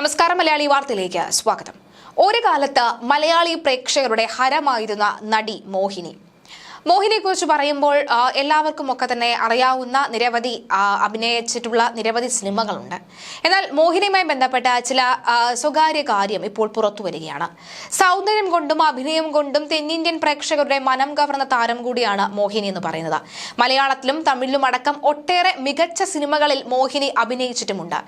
നമസ്കാരം മലയാളി വാർത്തയിലേക്ക് സ്വാഗതം. ഒരു കാലത്ത് മലയാളി പ്രേക്ഷകരുടെ ഹരമായിരുന്ന നടി മോഹിനി. മോഹിനിയെ കുറിച്ച് പറയുമ്പോൾ എല്ലാവർക്കും ഒക്കെ തന്നെ അറിയാവുന്ന നിരവധി അഭിനയിച്ചിട്ടുള്ള നിരവധി സിനിമകളുണ്ട്. എന്നാൽ മോഹിനിയുമായി ബന്ധപ്പെട്ട ചില സ്വകാര്യ കാര്യം ഇപ്പോൾ പുറത്തു വരികയാണ്. സൗന്ദര്യം കൊണ്ടും അഭിനയം കൊണ്ടും തെന്നിന്ത്യൻ പ്രേക്ഷകരുടെ മനം കവർന്ന താരം കൂടിയാണ് മോഹിനി എന്ന് പറയുന്നത്. മലയാളത്തിലും തമിഴിലും അടക്കം ഒട്ടേറെ മികച്ച സിനിമകളിൽ മോഹിനി അഭിനയിച്ചിട്ടുമുണ്ട്.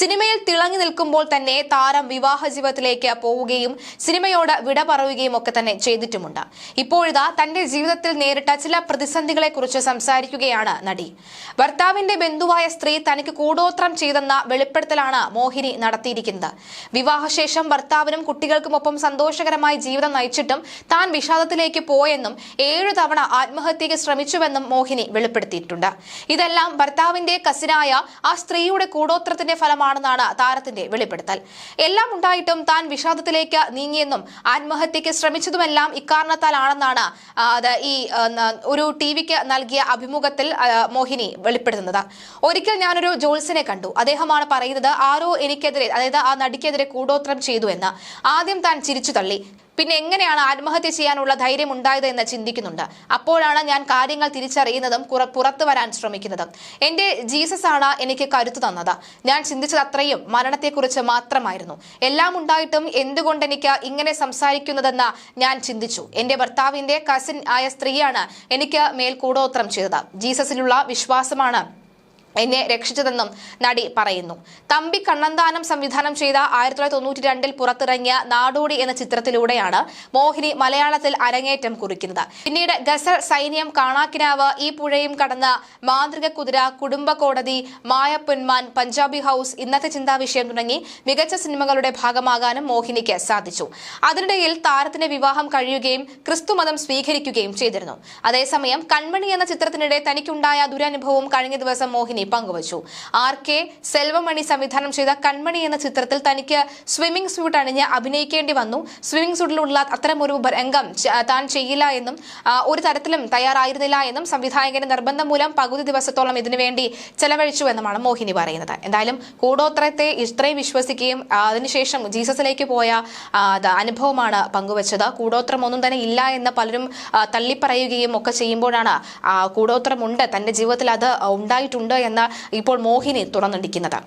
സിനിമയിൽ തിളങ്ങി നിൽക്കുമ്പോൾ തന്നെ താരം വിവാഹ ജീവിതത്തിലേക്ക് പോവുകയും സിനിമയോട് വിട പറയുകയും ഒക്കെ തന്നെ ചെയ്തിട്ടുമുണ്ട്. ഇപ്പോഴിതാ തന്റെ ജീവിതത്തിൽ നേരിട്ട ചില പ്രതിസന്ധികളെ കുറിച്ച് സംസാരിക്കുകയാണ് നടി. ഭർത്താവിന്റെ ബന്ധുവായ സ്ത്രീ തനിക്ക് കൂടോത്രം ചെയ്തെന്ന വെളിപ്പെടുത്തലാണ് മോഹിനി നടത്തിയിരിക്കുന്നത്. വിവാഹശേഷം ഭർത്താവിനും കുട്ടികൾക്കുമൊപ്പം സന്തോഷകരമായി ജീവിതം നയിച്ചിട്ടും താൻ വിഷാദത്തിലേക്ക് പോയെന്നും ഏഴു തവണ ആത്മഹത്യയ്ക്ക് ശ്രമിച്ചുവെന്നും മോഹിനി വെളിപ്പെടുത്തിയിട്ടുണ്ട്. ഇതെല്ലാം ഭർത്താവിന്റെ കസിനായ ആ സ്ത്രീയുടെ കൂടോത്രത്തിന്റെ ഫലമാണെന്നാണ് താരത്തിന്റെ വെളിപ്പെടുത്തൽ. എല്ലാം ഉണ്ടായിട്ടും താൻ വിഷാദത്തിലേക്ക് നീങ്ങിയെന്നും ആത്മഹത്യയ്ക്ക് ശ്രമിച്ചതുമെല്ലാം ഇക്കാരണത്താലാണെന്നാണ് ഈ ഒരു ടി വിക്ക് നൽകിയ അഭിമുഖത്തിൽ മോഹിനി വെളിപ്പെടുത്തുന്നത്. ഒരിക്കൽ ഞാനൊരു ജോൾസിനെ കണ്ടു. അദ്ദേഹമാണ് പറയുന്നത് ആരോ എനിക്കെതിരെ അതായത് ആ നടിക്കെതിരെ കൂടോത്രം ചെയ്തു എന്ന്. ആദ്യം താൻ ചിരിച്ചു തള്ളി. പിന്നെ എങ്ങനെയാണ് ആത്മഹത്യ ചെയ്യാനുള്ള ധൈര്യം ഉണ്ടായത് എന്ന് ചിന്തിക്കുന്നുണ്ട്. അപ്പോഴാണ് ഞാൻ കാര്യങ്ങൾ തിരിച്ചറിയുന്നതും പുറത്തു വരാൻ ശ്രമിക്കുന്നതും. എന്റെ ജീസസ് ആണ് എനിക്ക് കരുത്തു തന്നത്. ഞാൻ ചിന്തിച്ചത് അത്രയും മരണത്തെക്കുറിച്ച് മാത്രമായിരുന്നു. എല്ലാം ഉണ്ടായിട്ടും എന്തുകൊണ്ട് എനിക്ക് ഇങ്ങനെ സംസാരിക്കുന്നതെന്ന് ഞാൻ ചിന്തിച്ചു. എന്റെ ഭർത്താവിന്റെ കസിൻ ആയ സ്ത്രീയാണ് എനിക്ക് മേൽക്കൂടോത്രം ചെയ്തത്. ജീസസിലുള്ള വിശ്വാസമാണ് എന്നെ രക്ഷിച്ചതെന്നും നടി പറയുന്നു. തമ്പി കണ്ണന്താനം സംവിധാനം ചെയ്ത ആയിരത്തി തൊള്ളായിരത്തി തൊണ്ണൂറ്റി രണ്ടിൽ പുറത്തിറങ്ങിയ നാടോടി എന്ന ചിത്രത്തിലൂടെയാണ് മോഹിനി മലയാളത്തിൽ അരങ്ങേറ്റം കുറിക്കുന്നത്. പിന്നീട് ഗസൽ സൈന്യം കാണാക്കിനാവ് ഈ പുഴയും കടന്ന് മാന്ത്രിക കുതിര കുടുംബ കോടതി മായപ്പൊന്മാൻ പഞ്ചാബി ഹൌസ് ഇന്നത്തെ ചിന്താ വിഷയം തുടങ്ങി മികച്ച സിനിമകളുടെ ഭാഗമാകാനും മോഹിനിക്ക് സാധിച്ചു. അതിനിടയിൽ താരത്തിന്റെ വിവാഹം കഴിയുകയും ക്രിസ്തുമതം സ്വീകരിക്കുകയും ചെയ്തിരുന്നു. അതേസമയം കൺമണി എന്ന ചിത്രത്തിനിടെ തനിക്കുണ്ടായ ദുരനുഭവം കഴിഞ്ഞ ദിവസം മോഹിനി പങ്കുവച്ചു. ആർ കെ സെൽവമണി സംവിധാനം ചെയ്ത കൺമണി എന്ന ചിത്രത്തിൽ തനിക്ക് സ്വിമ്മിംഗ് സ്യൂട്ട് അണിഞ്ഞ് അഭിനയിക്കേണ്ടി വന്നു. സ്വിമ്മിംഗ് സ്യൂട്ടിലുള്ള അത്തരമൊരു രംഗം താൻ ചെയ്യില്ല എന്നും ഒരു തരത്തിലും തയ്യാറായിരുന്നില്ല എന്നും സംവിധായകന്റെ നിർബന്ധം മൂലം പകുതി ദിവസത്തോളം ഇതിനുവേണ്ടി ചെലവഴിച്ചു എന്നുമാണ് മോഹിനി പറയുന്നത്. എന്തായാലും കൂടോത്രത്തെ ഇത്രയും വിശ്വസിക്കുകയും അതിനുശേഷം ജീസസിലേക്ക് പോയ അനുഭവമാണ് പങ്കുവച്ചത്. കൂടോത്രം ഒന്നും തന്നെ ഇല്ല എന്ന് പലരും തള്ളിപ്പറയുകയും ഒക്കെ ചെയ്യുമ്പോഴാണ് കൂടോത്രമുണ്ട്. തന്റെ ജീവിതത്തിൽ അത് ഉണ്ടായിട്ടുണ്ട് എന്ന് ഇപ്പോൾ മോഹിനി തുറന്നടിക്കുന്നത്.